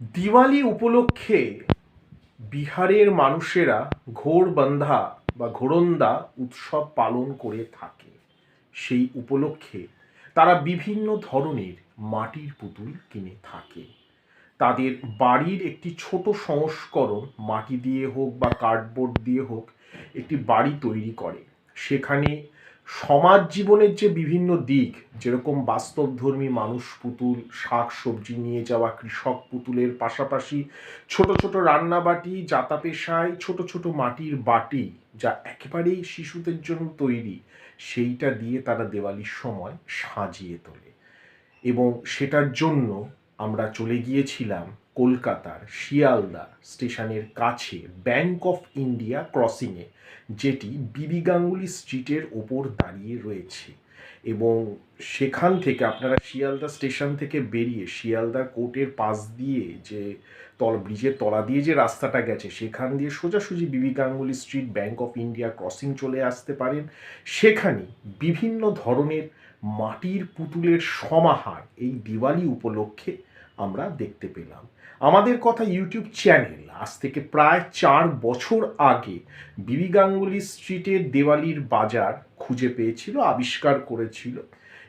দিওয়ালি উপলক্ষে বিহারের মানুষেরা ঘোড়বন্ধা বা ঘোরন্দা উৎসব পালন করে থাকে। সেই উপলক্ষে তারা বিভিন্ন ধরনের মাটির পুতুল কিনে থাকে। তাদের বাড়ির একটি ছোট সংস্করণ মাটি দিয়ে হোক বা কার্ডবোর্ড দিয়ে হোক একটি বাড়ি তৈরি করে। সেখানে সমাজ জীবনের যে বিভিন্ন দিক, যেরকম বাস্তবধর্মী মানুষ পুতুল শাক সবজি নিয়ে যাওয়া, কৃষক পুতুলের পাশাপাশি ছোট ছোট রান্নাবাটি, জাতা পেশায় ছোট ছোট মাটির বাটি, যা একেবারেই শিশুদের জন্য তৈরি, সেইটা দিয়ে তারা দেওয়ালির সময় সাজিয়ে তোলে। এবং সেটার জন্য আমরা চলে গিয়েছিলাম কলকাতার শিয়ালদা স্টেশনের কাছে ব্যাংক অফ ইন্ডিয়া ক্রসিংয়ে যেটি বিবি গাঙ্গুলি স্ট্রিটের ওপর দাঁড়িয়ে রয়েছে। এবং সেখান থেকে আপনারা শিয়ালদা স্টেশন থেকে বেরিয়ে শিয়ালদা কোর্টের পাশ দিয়ে যে তল, ব্রিজের তলা দিয়ে যে রাস্তাটা গেছে, সেখান দিয়ে সোজাসুজি BB Ganguly street bank of India crossing চলে আসতে পারেন। সেখানে বিভিন্ন ধরনের মাটির পুতুলের সমাহার এই দিওয়ালি উপলক্ষে আমরা দেখতে পেলাম। আমাদের কথা ইউটিউব চ্যানেল। আজ থেকে প্রায় চার বছর আগে বিবি গাঙ্গুলি স্ট্রিটের দেওয়ালির বাজার খুঁজে পেয়েছিল, আবিষ্কার করেছিল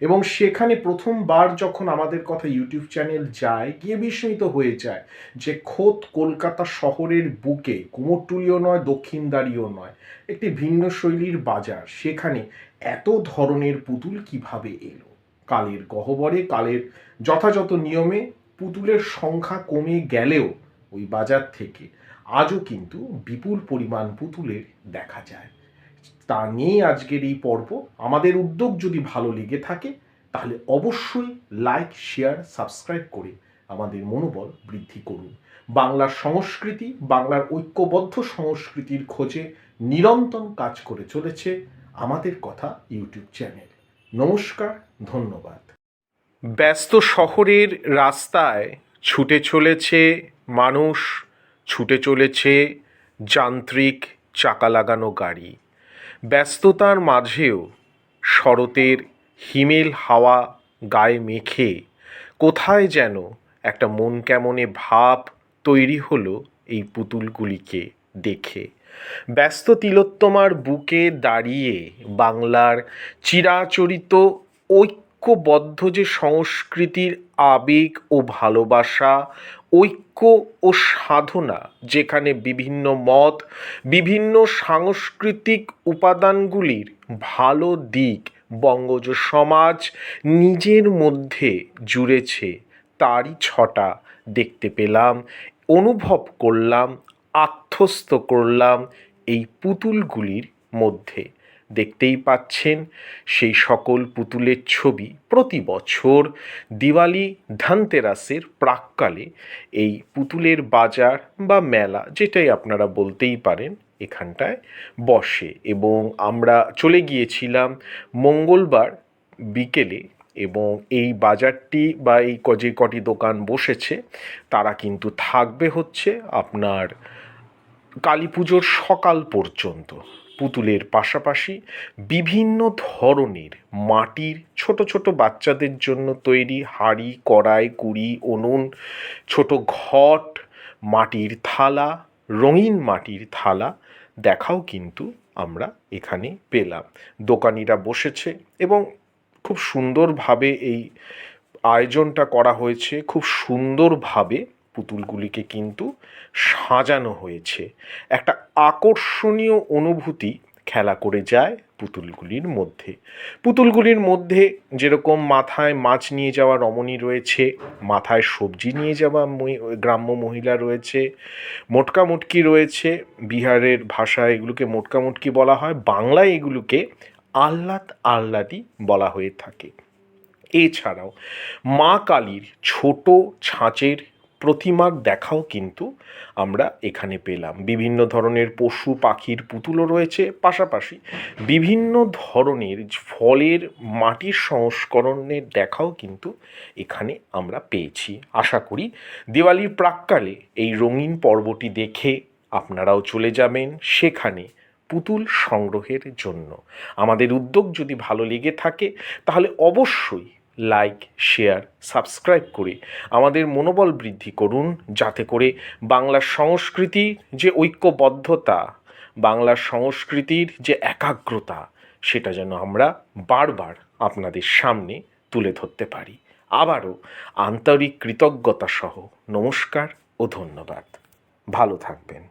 এবং সেখানে প্রথমবার যখন আমাদের কথা ইউটিউব চ্যানেল যায়, গিয়ে বিস্মিত হয়ে যায় যে খোদ কলকাতা শহরের বুকে কুমোরটুলিও নয়, দক্ষিণদারিও নয়, একটি ভিন্ন শৈলীর বাজার। সেখানে এত ধরনের পুতুল কীভাবে এলো? কালের গহ্বরে, কালের যথাযথ নিয়মে পুতুলের সংখ্যা কমে গেলেও ওই বাজার থেকে আজও কিন্তু বিপুল পরিমাণ পুতুলের দেখা যায়। তা নিয়েই আজকের এই পর্ব। আমাদের উদ্যোগ যদি ভালো লেগে থাকে, তাহলে অবশ্যই লাইক শেয়ার সাবস্ক্রাইব করে আমাদের মনোবল বৃদ্ধি করুন। বাংলার সংস্কৃতি, বাংলার ঐক্যবদ্ধ সংস্কৃতির খোঁজে নিরন্তর কাজ করে চলেছে আমাদের কথা ইউটিউব চ্যানেল। নমস্কার, ধন্যবাদ। ব্যস্ত শহরের রাস্তায় ছুটে চলেছে মানুষ, ছুটে চলেছে যান্ত্রিক চাকা লাগানো গাড়ি। ব্যস্ততার মাঝেও শরতের হিমেল হাওয়া গায়ে মেখে কোথায় যেন একটা মন কেমনে ভাব তৈরি হলো এই পুতুলগুলিকে দেখে। ব্যস্ত তিলোত্তমার বুকে দাঁড়িয়ে বাংলার চিরাচরিত ঐক্যবদ্ধ যে সংস্কৃতির আবেগ ও ভালোবাসা, ঐক্য ও সাধনা যেখানে বিভিন্ন মত, বিভিন্ন সাংস্কৃতিক উপাদানগুলির ভালো দিক বঙ্গজ সমাজ নিজের মধ্যে জুড়েছে, তারই ছটা দেখতে পেলাম, অনুভব করলাম, আত্মস্থ করলাম এই পুতুলগুলির মধ্যে। দেখতেই পাচ্ছেন সেই সকল পুতুলের ছবি। প্রতি বছর দিওয়ালি ধানতেরাসের প্রাককালে এই পুতুলের বাজার বা মেলা, যেটাই আপনারা বলতেই পারেন, এখানটায় বসে। এবং আমরা চলে গিয়েছিলাম মঙ্গলবার বিকেলে এবং এই বাজারটি বা এই ক- যে কটি দোকান বসেছে, তারা কিন্তু থাকবে হচ্ছে আপনার কালী পুজোর সকাল পর্যন্ত। পুতুলের পাশাপাশি বিভিন্ন ধরনের মাটির ছোট ছোট বাচ্চাদের জন্য তৈরি হাঁড়ি, কড়াই, কুড়ি, উনুন, ছোট ঘট, মাটির থালা, রঙিন মাটির থালা দেখাও কিন্তু আমরা এখানে পেলাম। দোকানিরা বসেছে এবং খুব সুন্দরভাবে এই আয়োজনটা করা হয়েছে। খুব সুন্দরভাবে পুতুলগুলিকে কিন্তু সাজানো হয়েছে। একটা আকর্ষণীয় অনুভূতি খেলা করে যায় পুতুলগুলির মধ্যে। পুতুলগুলির মধ্যে যেরকম মাথায় মাছ নিয়ে যাওয়া রমণী রয়েছে, মাথায় সবজি নিয়ে যাওয়া গ্রাম্য মহিলা রয়েছে, মোটকা মুটকি রয়েছে, বিহারের ভাষায় এগুলোকে মোটকা মুটকি বলা হয়, বাংলায় এগুলোকে আহ্লাদ আহ্লাদি বলা হয়ে থাকে। এছাড়াও মা কালীর ছোট ছাঁচের প্রতিমার দেখাও কিন্তু আমরা এখানে পেলাম। বিভিন্ন ধরনের পশু, পাখির পুতুলও রয়েছে। পাশাপাশি বিভিন্ন ধরনের ফলের মাটির সংস্করণের দেখাও কিন্তু এখানে আমরা পেয়েছি। আশা করি দিওয়ালির প্রাককালে এই রঙিন পর্বটি দেখে আপনারাও চলে যাবেন সেখানে পুতুল সংগ্রহের জন্য। আমাদের উদ্যোগ যদি ভালো লেগে থাকে, তাহলে অবশ্যই লাইক শেয়ার সাবস্ক্রাইব করে আমাদের মনোবল বৃদ্ধি করুন, যাতে করে বাংলার সংস্কৃতির যে ঐক্যবদ্ধতা বাংলার সংস্কৃতির যে একাগ্রতা, সেটা যেন আমরা বারবার আপনাদের সামনে তুলে ধরতে পারি। আবারও আন্তরিক কৃতজ্ঞতা সহ নমস্কার ও ধন্যবাদ। ভালো থাকবেন।